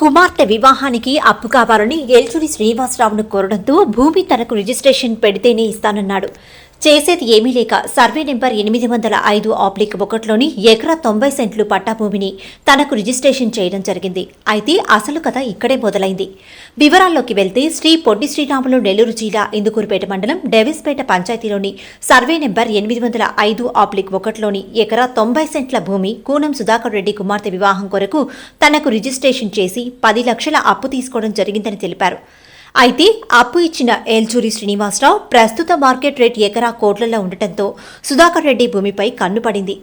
కుమార్తె వివాహానికి అప్పు కావాలని ఏల్చూరి శ్రీనివాసరావును కోరడంతో భూమి తనకు రిజిస్ట్రేషన్ పెడితేనే ఇస్తానన్నాడు. చేసేది ఏమీ లేక సర్వే నెంబర్ ఎనిమిది వందల ఐదు ఆబ్లిక్ ఒకటిలోని ఎకరా తొంభై సెంట్లు పట్టాభూమిని తనకు రిజిస్ట్రేషన్ చేయడం జరిగింది. అయితే అసలు కథ ఇక్కడే మొదలైంది. వివరాల్లోకి వెళ్తే శ్రీ పొట్టి శ్రీరాములు నెల్లూరు జిల్లా ఇందుకూరుపేట మండలం డెవిస్పేట పంచాయతీలోని సర్వే నెంబర్ ఎనిమిది వందల ఐదు ఆబ్లిక్ ఒకటిలోని ఎకరా తొంభై సెంట్ల భూమి కూనం సుధాకర్ రెడ్డి కుమార్తె వివాహం కొరకు తనకు రిజిస్ట్రేషన్ చేసి పది లక్షల అప్పు తీసుకోవడం జరిగిందని తెలిపారు. అయితే అప్పు ఇచ్చిన ఏల్చూరి శ్రీనివాసరావు ప్రస్తుత మార్కెట్ రేట్ ఎకరా కోట్లలో ఉండటంతో సుధాకర్ రెడ్డి భూమిపై కన్నుపడింది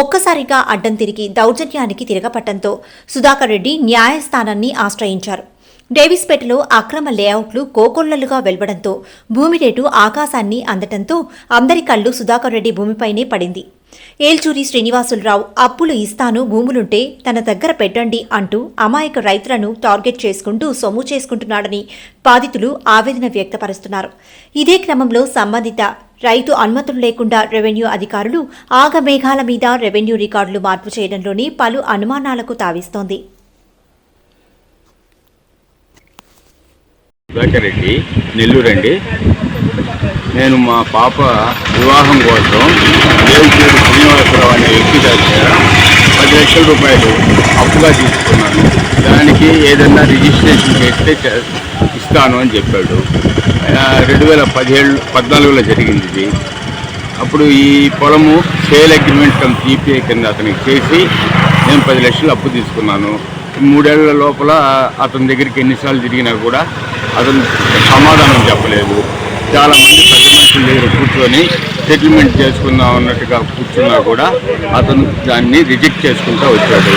ఒక్కసారిగా అడ్డం తిరిగి దౌర్జన్యానికి తిరగపట్టంతో సుధాకర్ రెడ్డి న్యాయస్థానాన్ని ఆశ్రయించారు. డేవిస్పేటలో అక్రమ లేఅవుట్లు కోకొల్లలుగా వెలువడంతో భూమి రేటు ఆకాశాన్ని అందటంతో అందరి కళ్ళు సుధాకర్ రెడ్డి భూమిపైనే పడింది. ఏల్చూరి శ్రీనివాసులరావు అప్పులు ఇస్తాను భూములుంటే తన దగ్గర పెట్టండి అంటూ అమాయక రైతులను టార్గెట్ చేసుకుంటూ సొమ్ము చేసుకుంటున్నాడని బాధితులు ఆవేదన వ్యక్తపరుస్తున్నారు. ఇదే క్రమంలో సంబంధిత రైతు అనుమతులు లేకుండా రెవెన్యూ అధికారులు ఆగమేఘాల మీద రెవెన్యూ రికార్డులు మార్పు చేయడంలోని పలు అనుమానాలకు తావిస్తోంది. నెల్లూరండి. నేను మా పాప వివాహం కోసం దేవుడు శ్రీనివాసరావు అనే వ్యక్తి దగ్గర పది లక్షల రూపాయలు అప్పుగా తీసుకున్నాను. దానికి ఏదన్నా రిజిస్ట్రేషన్ చేస్తే ఇస్తాను అని చెప్పాడు. రెండు వేల పదిహేడు పద్నాలుగులో జరిగింది ఇది. అప్పుడు ఈ పొలము సేల్ అగ్రిమెంట్ కమ్ జీపీఐ కింద అతనికి చేసి నేను పది లక్షలు అప్పు తీసుకున్నాను. మూడేళ్ళ లోపల అతని దగ్గరికి ఎన్నిసార్లు తిరిగినా కూడా అతను సమాధానం చెప్పలేదు. చాలామంది పెద్ద మనుషులు దగ్గర కూర్చొని సెటిల్మెంట్ చేసుకుందాం అన్నట్టుగా కూర్చున్నా కూడా అతను దాన్ని రిజెక్ట్ చేసుకుంటూ వచ్చాడు.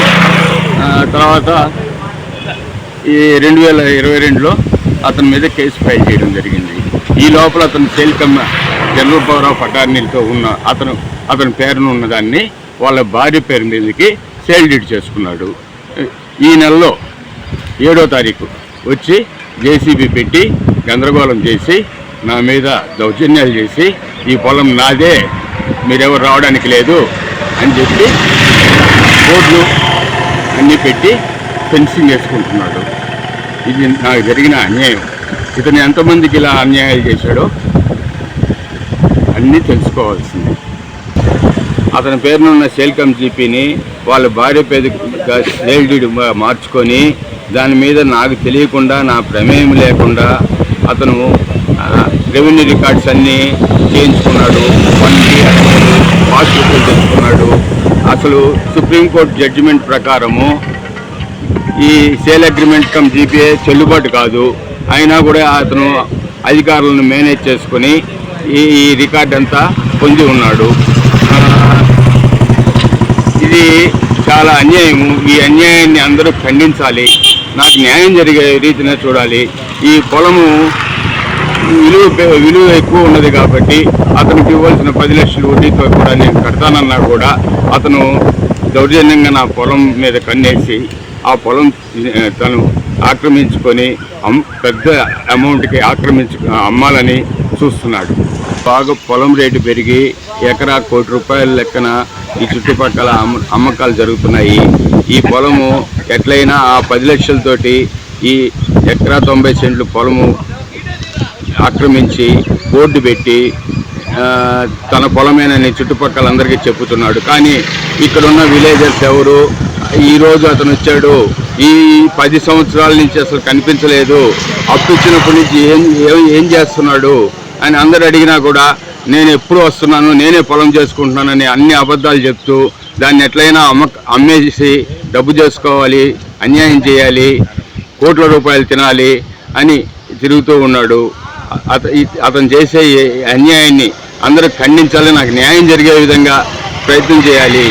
తర్వాత ఈ రెండు వేల ఇరవై రెండులో అతని మీద కేసు ఫైల్ చేయడం జరిగింది. ఈ లోపల అతను sale cum general power of అటార్నీతో ఉన్న అతను అతని పేరును ఉన్నదాన్ని వాళ్ళ భార్య పేరు మీదకి సేల్ డీడ్ చేసుకున్నాడు. ఈ నెలలో ఏడో తారీఖు వచ్చి జేసీబీ పెట్టి గందరగోళం చేసి నా మీద దౌర్జన్యాలు చేసి ఈ పొలం నాదే మీరెవరు రావడానికి లేదు అని చెప్పి బోర్డులు అన్నీ పెట్టి ఫెన్సింగ్ వేసుకుంటున్నాడు. ఇది నాకు జరిగిన అన్యాయం. ఇతను ఎంతమందికి ఇలా అన్యాయాలు చేశాడో అన్నీ తెలుసుకోవాల్సింది. అతని పేరునున్న సేల్కమ్ జీపీని వాళ్ళ భార్య పేద సేల్ మార్చుకొని దాని మీద నాకు తెలియకుండా నా ప్రమేయం లేకుండా అతను రెవెన్యూ రికార్డ్స్ అన్నీ చేయించుకున్నాడు. వన్కి పాస్బుక్లు తెచ్చుకున్నాడు. అసలు సుప్రీంకోర్టు జడ్జిమెంట్ ప్రకారము ఈ సేల్ అగ్రిమెంట్ కమ్ జీపీఏ చెల్లుబాటు కాదు. అయినా కూడా అతను అధికారులను మేనేజ్ చేసుకొని ఈ రికార్డ్ అంతా పొంది ఉన్నాడు. ఇది చాలా అన్యాయము. ఈ అన్యాయాన్ని అందరూ ఖండించాలి. నాకు న్యాయం జరిగే రీతిన చూడాలి. ఈ పొలము విలువ విలువ ఎక్కువ ఉన్నది కాబట్టి అతనికి ఇవ్వాల్సిన పది లక్షలు వడ్డీతో కూడా నేను కడతానన్నా కూడా అతను దౌర్జన్యంగా నా పొలం మీద కన్నేసి ఆ పొలం తను ఆక్రమించుకొని పెద్ద అమౌంట్కి ఆక్రమించు అమ్మాలని చూస్తున్నాడు. బాగా పొలం రేటు పెరిగి ఎకరా కోటి రూపాయల లెక్కన ఈ చుట్టుపక్కల అమ్మకాలు జరుగుతున్నాయి. ఈ పొలము ఎట్లయినా ఆ పది లక్షలతోటి ఈ ఎకరా తొంభై సెంట్లు పొలము ఆక్రమించి బోర్డు పెట్టి తన పొలమేనని చుట్టుపక్కల అందరికీ చెప్పుతున్నాడు కానీ ఇక్కడ ఉన్న విలేజర్స్ ఎవరు? ఈరోజు అతను వచ్చాడు. ఈ పది సంవత్సరాల నుంచి అసలు కనిపించలేదు. అప్పు ఇచ్చినప్పటి నుంచి ఏం ఏం చేస్తున్నాడు? అని అందరు అడిగినా కూడా నేను ఎప్పుడు వస్తున్నాను? నేనే పొలం చేసుకుంటున్నానని అన్ని అబద్ధాలు చెప్తూ దాన్ని ఎట్లయినా అమ్మ అమ్మేసి డబ్బు చేసుకోవాలి అన్యాయం చేయాలి కోట్ల రూపాయలు తినాలి అని తిరుగుతూ ఉన్నాడు. అతను చేసే అన్యాయాన్ని అందరూ ఖండించాలి. నాకు న్యాయం జరిగే విధంగా ప్రయత్నం చేయాలి.